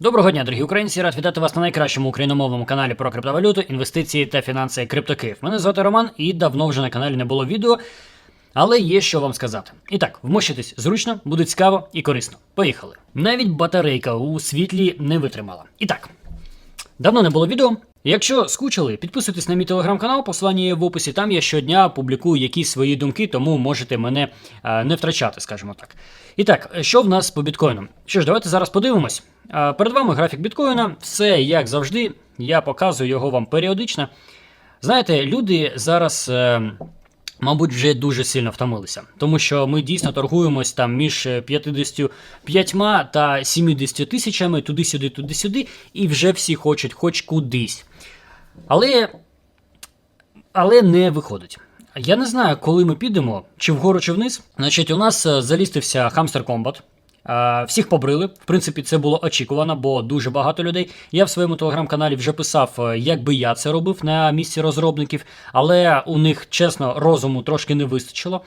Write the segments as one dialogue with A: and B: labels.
A: Доброго дня, дорогі українці! Рад вітати вас на найкращому україномовному каналі про криптовалюту, інвестиції та фінанси CryptoKiv. Мене звати Роман, і давно вже на каналі не було відео, але є що вам сказати. І так, вмощитись зручно, буде цікаво і корисно. Поїхали. Навіть батарейка у світлі не витримала. І так, давно не було відео. Якщо скучили, підписуйтесь на мій телеграм-канал, посилання є в описі. Там я щодня публікую якісь свої думки, тому можете мене е, не втрачати, скажімо так. І так, що в нас по біткоїну? Що ж, давайте зараз подивимось. Перед вами графік біткоїна, все як завжди. Я показую його вам періодично. Знаєте, люди зараз. е, Мабуть, вже дуже сильно втомилися, тому що ми дійсно торгуємось там між 55 та 70 тисячами туди-сюди, туди-сюди, і вже всі хочуть хоч кудись. Але, але не виходить. Я не знаю, коли ми підемо, чи вгору, чи вниз. Значить, у нас е, залістився Hamster Combat. Е, Всіх побрили. В принципі, це було очікувано, бо дуже багато людей. Я в своєму телеграм-каналі вже писав, е, як би я це робив на місці розробників, але у них, чесно, розуму трошки не вистачило.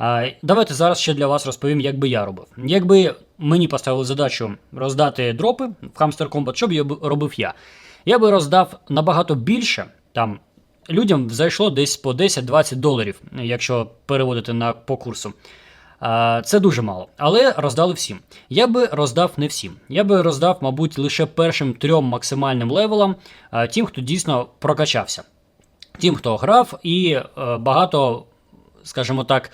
A: Е, Давайте зараз ще для вас розповім, як би я робив. Якби мені поставили задачу роздати дропи в Hamster Combat, що б я робив я? Я би роздав набагато більше там. Людям зайшло десь по 10-20 доларів, якщо переводити на по курсу. Це дуже мало, але роздали всім. Я би роздав не всім. Я би роздав, мабуть, лише першим трьом максимальним левелам, тим, хто дійсно прокачався, тим, хто грав і е, багато, скажімо так,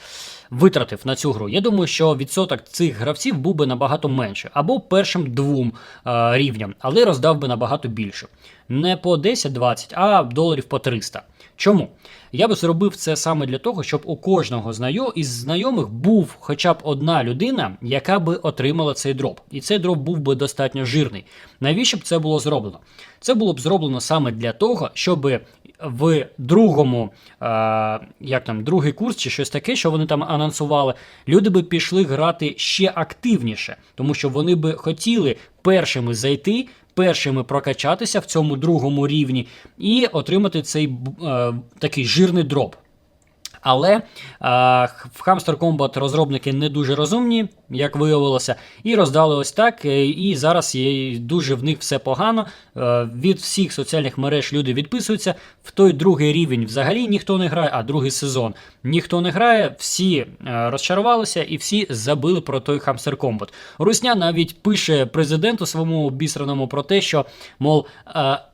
A: витратив на цю гру. Я думаю, що відсоток цих гравців був би набагато менше, або першим двом е, рівням, але роздав би набагато більше. Не по 10-20, а доларів по 300. Чому? Я би зробив це саме для того, щоб у кожного із знайомих був хоча б одна людина, яка би отримала цей дроп. І цей дроп був би достатньо жирний. Навіщо б це було зроблено? Це було б зроблено саме для того, щоб в другому, е, як там, другий курс чи щось таке, що вони там анонсували, люди би пішли грати ще активніше, тому що вони би хотіли першими зайти. Першими прокачатися в цьому другому рівні і отримати цей е, такий жирний дроп. Але е, в Hamster Combat розробники не дуже розумні, як виявилося, і роздали ось так. е, І зараз є дуже в них все погано. Е, від всіх соціальних мереж люди відписуються. В той другий рівень взагалі ніхто не грає, а другий сезон ніхто не грає. Всі розчарувалися і всі забили про той Hamster Combat. Русня навіть пише президенту своєму бісраному про те, що мов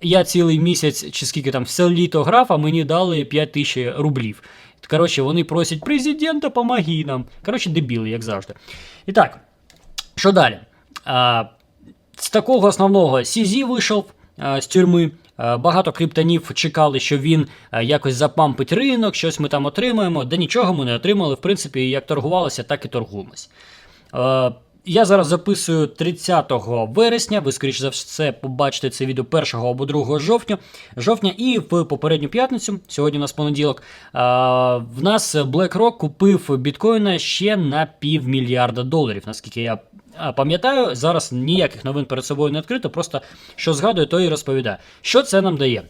A: я цілий місяць чи скільки там все літо грав, а мені дали 5 тисяч рублів. Коротше, вони просять президента, помоги нам. Коротше, дебіли, як завжди. І так, що далі? А, з такого основного Сізі вийшов а, з тюрми. Багато криптонів чекали, що він якось запампить ринок, щось ми там отримаємо. Да нічого ми не отримали. В принципі, як торгувалося, так і торгуємось. Я зараз записую 30 вересня. Ви, скоріш за все, побачите це відео 1 або 2 жовтня. жовтня. І в попередню п'ятницю, сьогодні у нас понеділок, в нас BlackRock купив біткоїна ще на півмільярда доларів, наскільки я пам'ятаю. Зараз ніяких новин перед собою не відкрито, просто що згадую, то і розповідаю. Що це нам дає?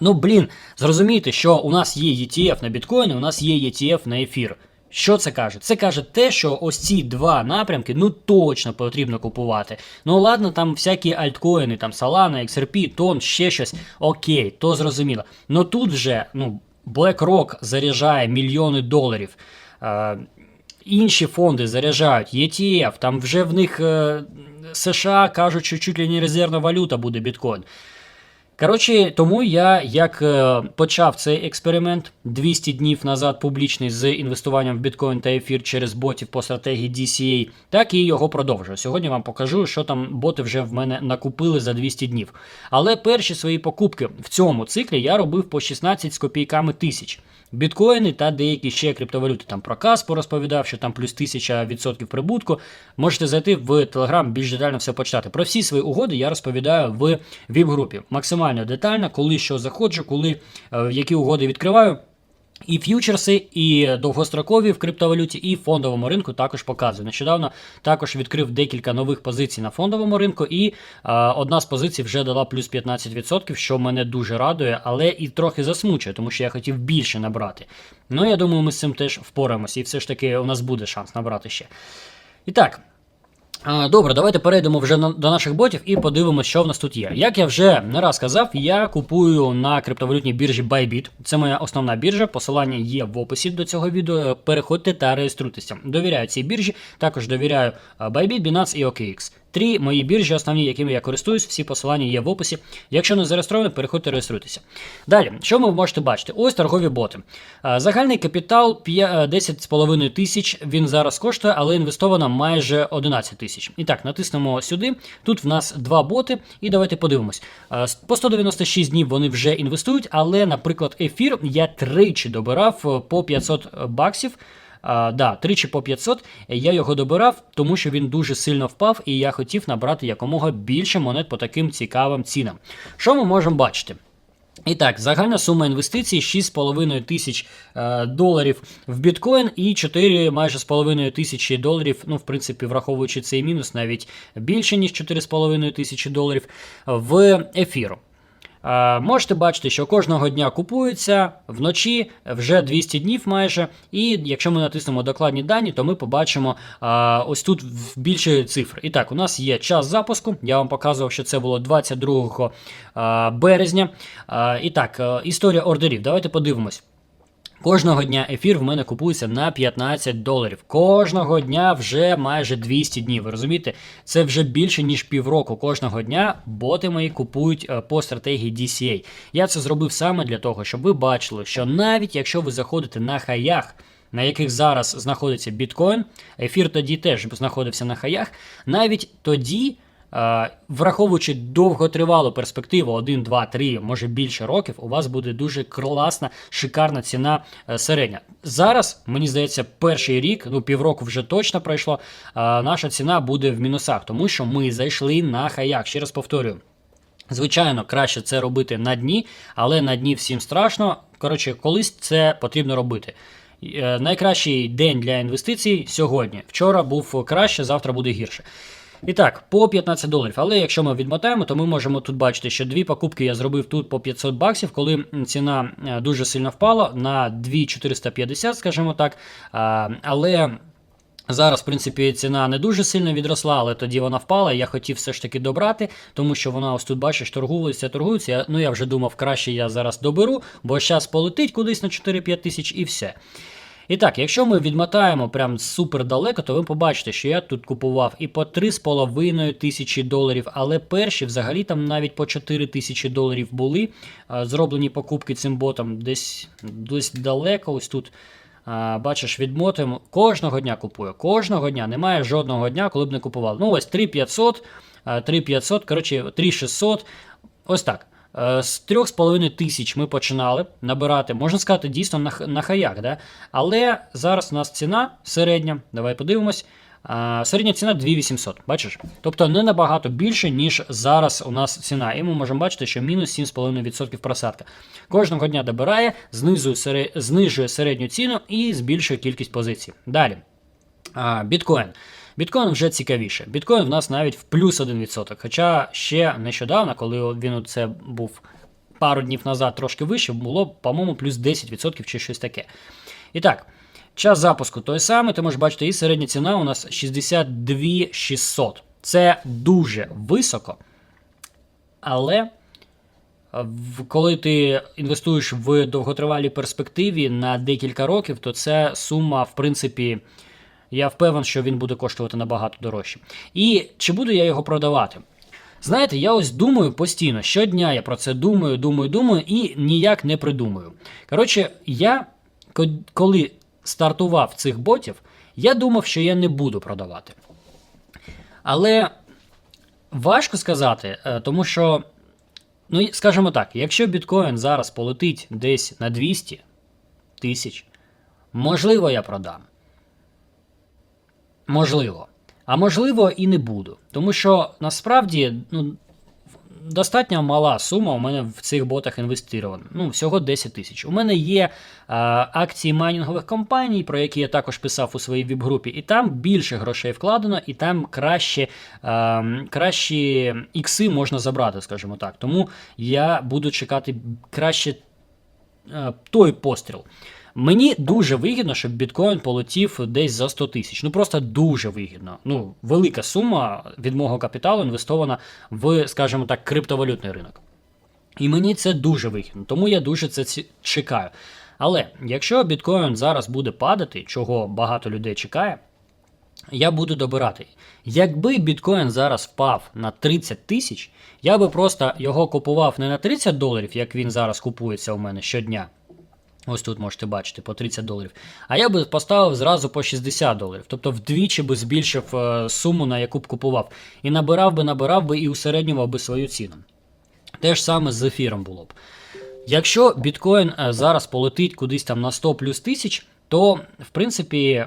A: Ну, блін, зрозумійте, що у нас є ETF на біткоїни, у нас є ETF на ефір. Що це каже? Це каже те, що ось ці два напрямки ну точно потрібно купувати. Ну ладно, там всякі альткоїни, там Solana, XRP, тон, ще щось. Окей, то зрозуміло. Ну тут вже ну, BlackRock заряджає мільйони доларів. Е, інші фонди заряджають, ETF, там вже в них е, США кажуть, що чуть ли не резервна валюта буде біткоін. Коротше, тому я як е, почав цей експеримент 200 днів назад публічний з інвестуванням в біткоін та ефір через ботів по стратегії DCA, так і його продовжую. Сьогодні вам покажу, що там боти вже в мене накупили за 200 днів. Але перші свої покупки в цьому циклі я робив по 16 з копійками тисяч. Біткоїни та деякі ще криптовалюти. Там про Каспо розповідав, що там плюс 1000% прибутку. Можете зайти в Телеграм, більш детально все почитати. Про всі свої угоди я розповідаю в ВІП-групі. Максимально детально, коли що заходжу, коли в які угоди відкриваю. І ф'ючерси, і довгострокові в криптовалюті, і фондовому ринку також показую. Нещодавно також відкрив декілька нових позицій на фондовому ринку, і е, одна з позицій вже дала плюс 15%, що мене дуже радує, але і трохи засмучує, тому що я хотів більше набрати. Ну, я думаю, ми з цим теж впораємося, і все ж таки у нас буде шанс набрати ще. І так. Добре, давайте перейдемо вже на- до наших ботів і подивимося, що в нас тут є. Як я вже не раз казав, я купую на криптовалютній біржі Bybit. Це моя основна біржа. Посилання є в описі до цього відео. Переходьте та реєструйтеся. Довіряю цій біржі, також довіряю Bybit, Binance і OKX. Три мої біржі, основні, якими я користуюсь, всі посилання є в описі. Якщо не зареєстровані, переходьте реєструйтеся. Далі, що ви можете бачити? Ось торгові боти. Загальний капітал п'я- е, 10,5 тисяч. Він зараз коштує, але інвестовано майже 11 тисяч. І так, натиснемо сюди. Тут в нас два боти, і давайте подивимось. По 196 днів вони вже інвестують, але, наприклад, ефір я тричі добирав е, по 500 баксів. А, да, тричі по 500 я його добирав, тому що він дуже сильно впав, і я хотів набрати якомога більше монет по таким цікавим цінам. Що ми можемо бачити? І так, загальна сума інвестицій 6,5 тисяч е, доларів в біткоін і 4 майже з половиною тисячі доларів, ну, в принципі, враховуючи цей мінус, навіть більше, ніж 4,5 тисячі доларів в ефіру. Е, Можете бачити, що кожного дня купується вночі вже 200 днів майже. І якщо ми натиснемо докладні дані, то ми побачимо е, ось тут більше цифр. І так, у нас є час запуску. Я вам показував, що це було 22 е, березня. І так, історія ордерів. Давайте подивимось. Кожного дня ефір в мене купується на 15 доларів. Кожного дня вже майже 200 днів. Ви розумієте? Це вже більше ніж півроку. Кожного дня боти мої купують е, по стратегії DCA. Я це зробив саме для того, щоб ви бачили, що навіть якщо ви заходите на хаях. На яких зараз знаходиться біткоін, ефір тоді теж знаходився на хаях. Навіть тоді Враховуючи довготривалу перспективу 1, 2, 3, може більше років, у вас буде дуже класна, шикарна ціна е, середня. Зараз, мені здається, перший рік, ну півроку вже точно пройшло. е, Наша ціна буде в мінусах, тому що ми зайшли на хаях. Ще раз повторюю. Звичайно, краще це робити на дні, але на дні всім страшно. Коротше, колись це потрібно робити. Е, Найкращий день для інвестицій сьогодні. Вчора був краще, завтра буде гірше. І так, по 15 доларів. Але якщо ми відмотаємо, то ми можемо тут бачити, що дві покупки я зробив тут по 500 баксів, коли ціна е, дуже сильно впала на 2450, скажімо так. Але. Зараз, в принципі, ціна не дуже сильно відросла, але тоді вона впала. Я хотів все ж таки добрати, тому що вона ось тут, бачиш, торгується, торгується. Ну я вже думав, краще я зараз доберу, бо зараз полетить кудись на 4-5 тисяч і все. І так, якщо ми відмотаємо прям супер далеко, то ви побачите, що я тут купував і по 3,5 тисячі доларів, але перші взагалі там навіть по 4 тисячі доларів були зроблені покупки цим ботом десь, десь далеко, ось тут. Бачиш, відмотуємо. Кожного дня купую. Кожного дня. Немає жодного дня, коли б не купував. Ну, ось 3500, 3500, коротше, 3600. Ось так. Е, З 3,5 тисяч ми починали набирати, можна сказати, дійсно на, на хаях. Да? Але зараз у нас ціна середня. Давай подивимось. Середня ціна 2800, бачиш? Тобто не набагато більше, ніж зараз у нас ціна. І ми можемо бачити, що мінус 7,5% просадка. Кожного дня добирає, знижує середню ціну і збільшує кількість позицій. Далі. А, біткоін. Біткоін вже цікавіше. Біткоін в нас навіть в плюс 1%. Хоча ще нещодавно, коли він це був пару днів назад трошки вище, було, по-моєму, плюс 10% чи щось таке. І так, час запуску той самий, ти можеш бачити, і середня ціна у нас 62 600. Це дуже високо. Але коли ти інвестуєш в довготривалій перспективі на декілька років, то це сума, в принципі, я впевнений, що він буде коштувати набагато дорожче. І чи буду я його продавати? Знаєте, я ось думаю постійно, щодня я про це думаю, думаю, думаю і ніяк не придумаю. Коротше, я коли стартував цих ботів, я думав, що я не буду продавати. Але важко сказати, е, тому що, ну, скажімо так, якщо біткоін зараз полетить десь на 200 тисяч, можливо, я продам. Можливо. А можливо, і не буду. Тому що насправді ну, достатньо мала сума у мене в цих ботах інвестирована. Ну, всього 10 тисяч. У мене є е, акції майнінгових компаній, про які я також писав у своїй віп-групі, і там більше грошей вкладено, і там краще, е, кращі ікси можна забрати, скажімо так. Тому я буду чекати краще е, той постріл. Мені дуже вигідно, щоб біткоін полетів десь за 100 тисяч. Ну просто дуже вигідно. Ну, велика сума від мого капіталу інвестована в, скажімо так, криптовалютний ринок. І мені це дуже вигідно, тому я дуже це чекаю. Але якщо біткоін зараз буде падати, чого багато людей чекає, я буду добирати. Якби біткоін зараз впав на 30 тисяч, я би просто його купував не на 30 доларів, як він зараз купується у мене щодня. Ось тут можете бачити по 30 доларів. А я би поставив зразу по 60 доларів. Тобто вдвічі би збільшив е, суму, на яку б купував. І набирав би, набирав би і усереднював би свою ціну. Те ж саме з ефіром було б. Якщо біткоін е, зараз полетить кудись там на 100 плюс тисяч, то в принципі.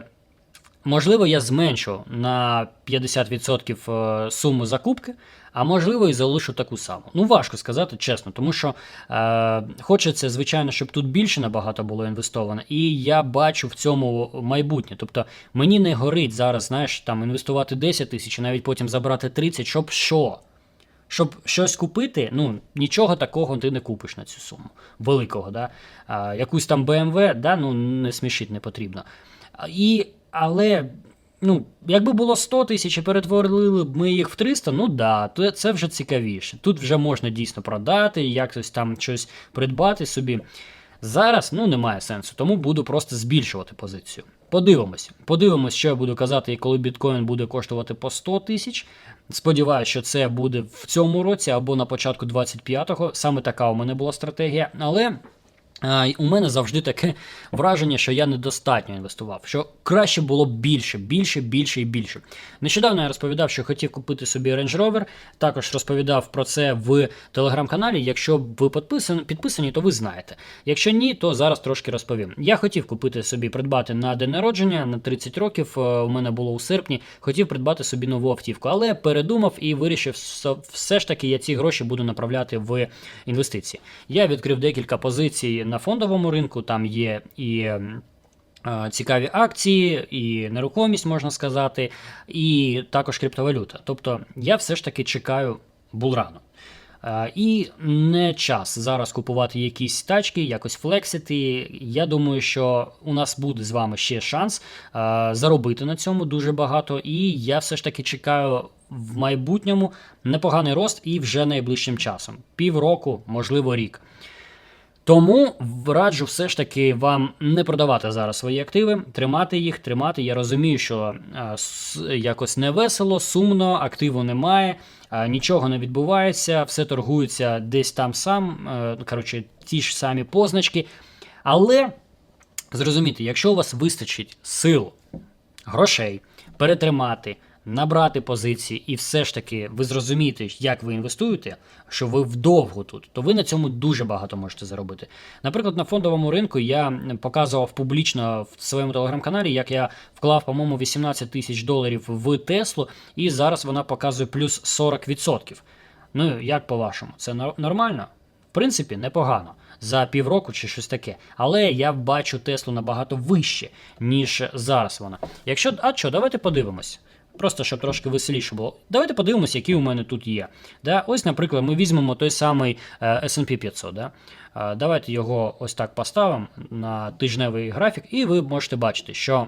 A: Можливо, я зменшу на 50% е, суму закупки, а можливо, і залишу таку саму. Ну, важко сказати чесно, тому що е, хочеться, звичайно, щоб тут більше набагато було інвестовано, і я бачу в цьому майбутнє. Тобто мені не горить зараз, знаєш, там інвестувати 10 тисяч, і навіть потім забрати 30, щоб що? Щоб щось купити, ну нічого такого ти не купиш на цю суму. Великого, да? а, якусь там BMW, да? ну не смішить, не потрібно. І, але, ну, якби було 100 тисяч і перетворили б ми їх в 300, ну да, то це вже цікавіше. Тут вже можна дійсно продати, якось там щось придбати собі. Зараз ну немає сенсу, тому буду просто збільшувати позицію. Подивимось. Подивимось, що я буду казати, коли біткоін буде коштувати по 100 тисяч. Сподіваюся, що це буде в цьому році або на початку 25-го. Саме така у мене була стратегія. Але у мене завжди таке враження, що я недостатньо інвестував. Що краще було більше, більше, більше і більше. Нещодавно я розповідав, що хотів купити собі Range Rover. Також розповідав про це в телеграм-каналі. Якщо ви підписані, підписані, то ви знаєте. Якщо ні, то зараз трошки розповім. Я хотів купити собі придбати на день народження на 30 років. е, У мене було у серпні. Хотів придбати собі нову автівку, але передумав і вирішив, що все ж таки я ці гроші буду направляти в інвестиції. Я відкрив декілька позицій на фондовому ринку. Там є і. ем, е, Цікаві акції, і нерухомість, можна сказати, і також криптовалюта. Тобто я все ж таки чекаю булрану. Е, І не час зараз купувати якісь тачки, якось флексити. Я думаю, що у нас буде з вами ще шанс е, заробити на цьому дуже багато. І я все ж таки чекаю в майбутньому непоганий рост і вже найближчим часом. Півроку, можливо, рік. Тому раджу все ж таки вам не продавати зараз свої активи, тримати їх, тримати. Я розумію, що с- якось не весело, сумно, активу немає, а, нічого не відбувається, все торгується десь там сам. е, Коротше, ті ж самі позначки. Але зрозумійте, якщо у вас вистачить сил, грошей перетримати, набрати позиції, і все ж таки ви зрозумієте, як ви інвестуєте, що ви вдовго тут, то ви на цьому дуже багато можете заробити. Наприклад, на фондовому ринку я показував публічно в своєму телеграм-каналі, як я вклав, по-моєму, 18 тисяч доларів в Теслу, і зараз вона показує плюс 40%. Ну, як по-вашому, це нор- нормально? В принципі, непогано за півроку чи щось таке. Але я бачу Теслу набагато вище, ніж зараз вона. Якщо, а що, давайте подивимось. Просто щоб трошки веселіше було. Давайте подивимось, які у мене тут є. Да? Ось, наприклад, ми візьмемо той самий е, SP 500. Да? Давайте його ось так поставимо на тижневий графік, і ви можете бачити, що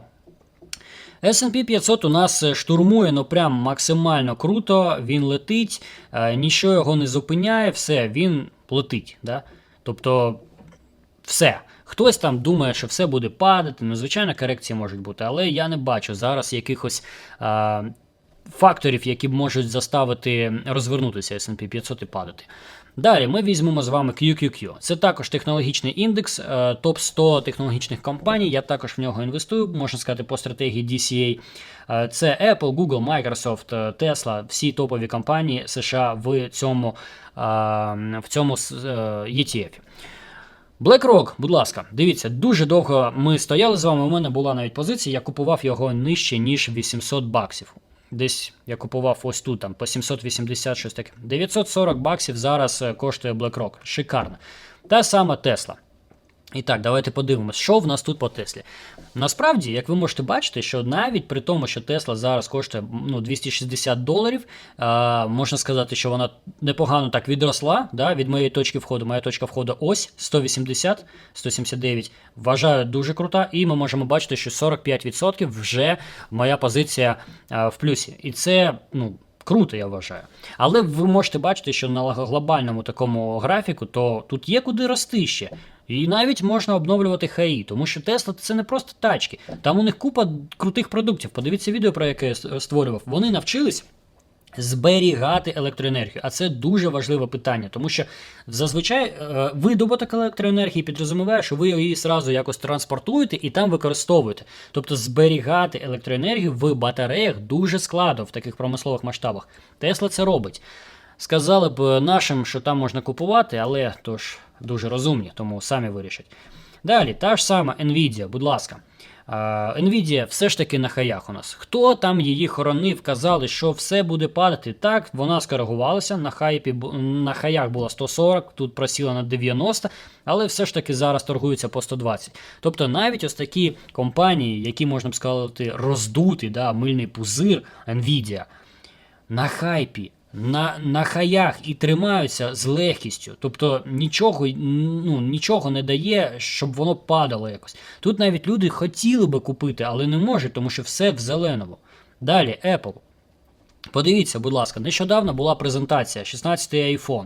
A: S&P 500 у нас е, штурмує ну прям максимально круто, він летить, е, нічого його не зупиняє, все, він летить. Да? Тобто, все. Хтось там думає, що все буде падати, ну, звичайно, корекції можуть бути, але я не бачу зараз якихось а, факторів, які можуть заставити розвернутися S&P 500 і падати. Далі ми візьмемо з вами QQQ. Це також технологічний індекс, е, топ 100 технологічних компаній. Я також в нього інвестую, можна сказати, по стратегії DCA. Е, Це Apple, Google, Microsoft, е, Tesla, всі топові компанії США в цьому, в цьому ETF. BlackRock, будь ласка, дивіться, дуже довго ми стояли з вами. У мене була навіть позиція, я купував його нижче, ніж 800 баксів. Десь я купував ось тут, там, по 780 щось таке. 940 баксів зараз е, коштує BlackRock. Шикарно. Та сама Tesla. І так, давайте подивимось, що в нас тут по Теслі. Насправді, як ви можете бачити, що навіть при тому, що Тесла зараз коштує ну, 260 доларів, е, можна сказати, що вона непогано так відросла да, від моєї точки входу. Моя точка входу ось 180, 179. Вважаю дуже крута, і ми можемо бачити, що 45% вже моя позиція е, в плюсі. І це, ну. Круто, я вважаю. Але ви можете бачити, що на глобальному такому графіку, то тут є куди рости ще. І навіть можна обновлювати ХАІ, тому що Тесла це не просто тачки. Там у них купа крутих продуктів. Подивіться відео, про яке я створював. Вони навчились. Зберігати електроенергію, а це дуже важливе питання, тому що зазвичай е, видобуток електроенергії підрозуміває, що ви її зразу якось транспортуєте і там використовуєте. Тобто зберігати електроенергію в батареях дуже складно в таких промислових масштабах. Тесла це робить. Сказали б нашим, що там можна купувати, але то ж дуже розумні, тому самі вирішать. Далі, та ж сама Nvidia, будь ласка. Nvidia все ж таки на хаях у нас. Хто там її хоронив, казали, що все буде падати. Так, вона скоригувалася, на, хайпі, на хаях було 140, тут просіла на 90, але все ж таки зараз торгується по 120. Тобто навіть ось такі компанії, які можна б сказати, роздути, да, мильний пузир Nvidia, на хайпі, на, на хаях і тримаються з легкістю. Тобто нічого, ну, нічого не дає, щоб воно падало якось. Тут навіть люди хотіли би купити, але не можуть, тому що все в зеленому. Далі, Apple. Подивіться, будь ласка, нещодавно була презентація 16-й iPhone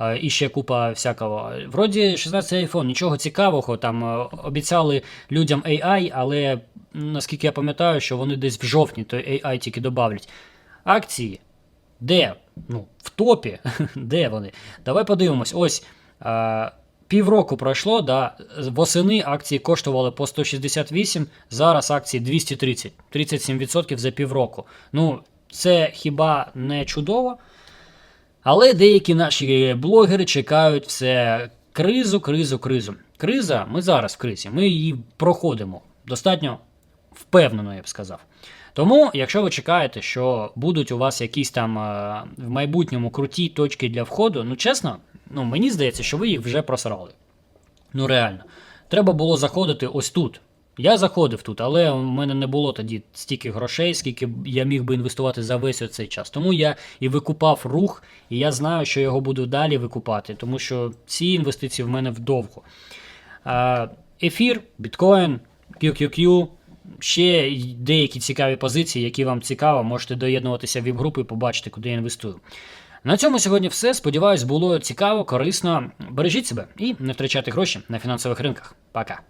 A: е, і ще купа всякого. Вроді 16-й iPhone, нічого цікавого, там е, обіцяли людям AI, але наскільки я пам'ятаю, що вони десь в жовтні той AI тільки добавлять. Акції. Де? Ну, в топі. Де вони? Давай подивимось. Ось. Е, Півроку пройшло, да, восени акції коштували по 168, зараз акції 230, 37% за півроку. Ну, це хіба не чудово? Але деякі наші блогери чекають все кризу, кризу, кризу. Криза, ми зараз в кризі, ми її проходимо достатньо впевнено, я б сказав. Тому, якщо ви чекаєте, що будуть у вас якісь там е, в майбутньому круті точки для входу, ну чесно, ну мені здається, що ви їх вже просрали. Ну реально. Треба було заходити ось тут. Я заходив тут, але в мене не було тоді стільки грошей, скільки я міг би інвестувати за весь оцей час. Тому я і викупав рух, і я знаю, що його буду далі викупати, тому що ці інвестиції в мене вдовго. Ефір, біткоін, QQQ, ще деякі цікаві позиції, які вам цікаво, можете доєднуватися в віп-групу і побачити, куди я інвестую. На цьому сьогодні все. Сподіваюсь, було цікаво, корисно. Бережіть себе і не втрачайте гроші на фінансових ринках. Пока.